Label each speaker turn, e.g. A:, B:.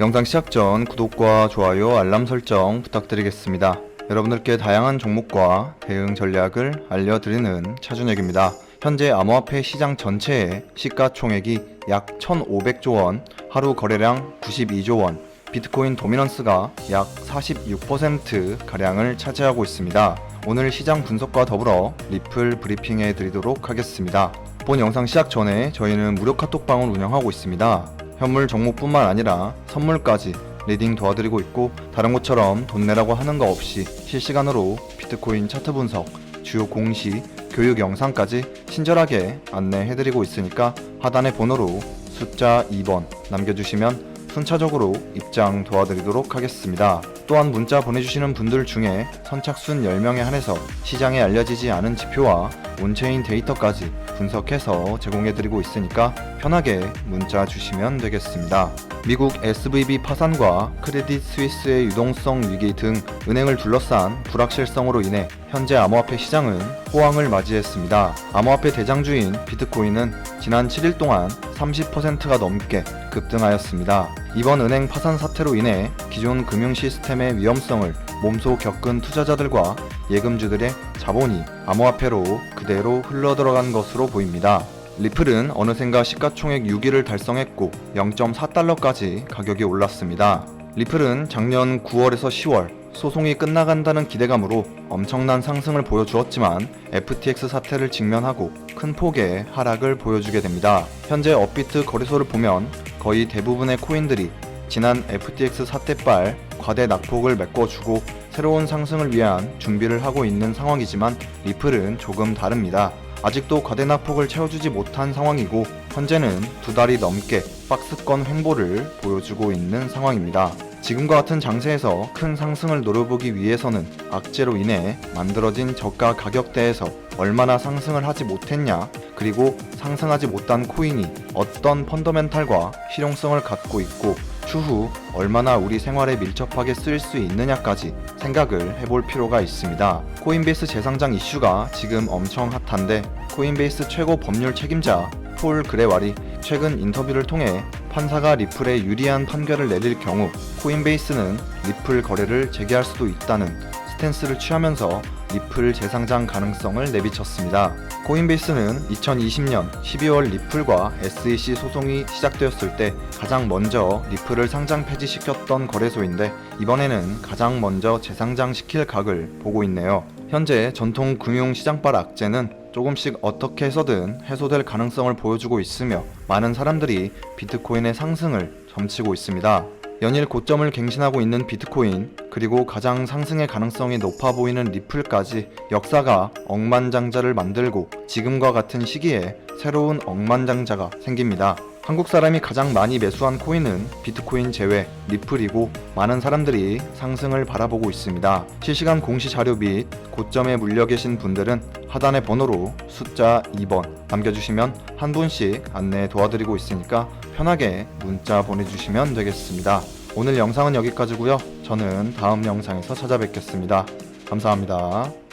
A: 영상 시작 전 구독과 좋아요, 알람 설정 부탁드리겠습니다. 여러분들께 다양한 종목과 대응 전략을 알려드리는 차준혁입니다. 현재 암호화폐 시장 전체의 시가총액이 약 1,500조 원, 하루 거래량 92조 원, 비트코인 도미넌스가 약 46% 가량을 차지하고 있습니다. 오늘 시장 분석과 더불어 리플 브리핑해 드리도록 하겠습니다. 본 영상 시작 전에 저희는 무료 카톡방을 운영하고 있습니다. 현물 종목뿐만 아니라 선물까지 리딩 도와드리고 있고 다른 곳처럼 돈 내라고 하는 거 없이 실시간으로 비트코인 차트 분석, 주요 공시, 교육 영상까지 친절하게 안내해드리고 있으니까 하단의 번호로 숫자 2번 남겨주시면 순차적으로 입장 도와드리도록 하겠습니다. 또한 문자 보내주시는 분들 중에 선착순 10명에 한해서 시장에 알려지지 않은 지표와 온체인 데이터까지 분석해서 제공해드리고 있으니까 편하게 문자 주시면 되겠습니다. 미국 SVB 파산과 크레딧 스위스의 유동성 위기 등 은행을 둘러싼 불확실성으로 인해 현재 암호화폐 시장은 호황을 맞이했습니다. 암호화폐 대장주인 비트코인은 지난 7일 동안 30%가 넘게 급등하였습니다. 이번 은행 파산 사태로 인해 기존 금융 시스템의 위험성을 몸소 겪은 투자자들과 예금주들의 자본이 암호화폐로 그대로 흘러들어간 것으로 보입니다. 리플은 어느샌가 시가총액 6위를 달성했고 0.4달러까지 가격이 올랐습니다. 리플은 작년 9월에서 10월 소송이 끝나간다는 기대감으로 엄청난 상승을 보여주었지만 FTX 사태를 직면하고 큰 폭의 하락을 보여주게 됩니다. 현재 업비트 거래소를 보면 거의 대부분의 코인들이 지난 FTX 사태빨 과대 낙폭을 메꿔주고 새로운 상승을 위한 준비를 하고 있는 상황이지만 리플은 조금 다릅니다. 아직도 과대 낙폭을 채워주지 못한 상황이고 현재는 두 달이 넘게 박스권 횡보를 보여주고 있는 상황입니다. 지금과 같은 장세에서 큰 상승을 노려보기 위해서는 악재로 인해 만들어진 저가 가격대에서 얼마나 상승을 하지 못했냐, 그리고 상승하지 못한 코인이 어떤 펀더멘탈과 실용성을 갖고 있고 추후 얼마나 우리 생활에 밀접하게 쓰일 수 있느냐까지 생각을 해볼 필요가 있습니다. 코인베이스 재상장 이슈가 지금 엄청 핫한데 코인베이스 최고 법률 책임자 폴 그레왈이 최근 인터뷰를 통해 판사가 리플에 유리한 판결을 내릴 경우 코인베이스는 리플 거래를 재개할 수도 있다는 스탠스를 취하면서 리플 재상장 가능성을 내비쳤습니다. 코인베이스는 2020년 12월 리플과 SEC 소송이 시작되었을 때 가장 먼저 리플을 상장 폐지시켰던 거래소인데 이번에는 가장 먼저 재상장 시킬 각을 보고 있네요. 현재 전통 금융 시장발 악재는 조금씩 어떻게 해서든 해소될 가능성을 보여주고 있으며 많은 사람들이 비트코인의 상승을 점치고 있습니다. 연일 고점을 갱신하고 있는 비트코인 그리고 가장 상승의 가능성이 높아 보이는 리플까지 역사가 억만장자를 만들고 지금과 같은 시기에 새로운 억만장자가 생깁니다. 한국 사람이 가장 많이 매수한 코인은 비트코인 제외 리플이고 많은 사람들이 상승을 바라보고 있습니다. 실시간 공시 자료 및 고점에 물려 계신 분들은 하단의 번호로 숫자 2번 남겨주시면 한 분씩 안내 도와드리고 있으니까 편하게 문자 보내주시면 되겠습니다. 오늘 영상은 여기까지고요. 저는 다음 영상에서 찾아뵙겠습니다. 감사합니다.